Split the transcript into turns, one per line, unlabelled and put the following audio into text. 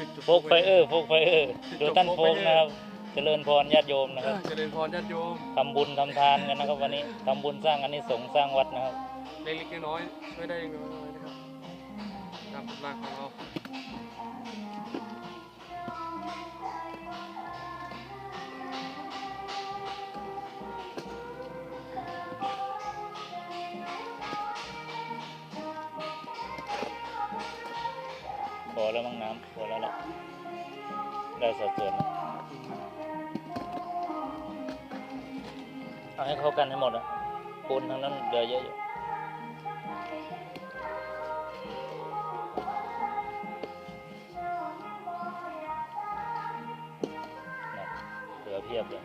จุดจุด
โฟกไฟเออร์โฟกไฟเออร์ดูท่านโฟกนะครับ เจริญพรญาติโยมนะครับ
เจริญพรญาติโยม
ทำบุญทำทานกันนะครับ วันนี้ทำบุญสร้างอานิสงส์สร้างวัดนะครับ
เล็กๆน้อยๆช่วยได้เล็กๆน้อยๆนะครับตามกำลังของเรา
อแล้วมั้งน้ำพอแล้วล่ะได้สัดส่วนเอาให้เข้ากันให้หมดอะปูนทั้งนั้นเหลือเยอะอยู่น่ะเหลือเพียบเลย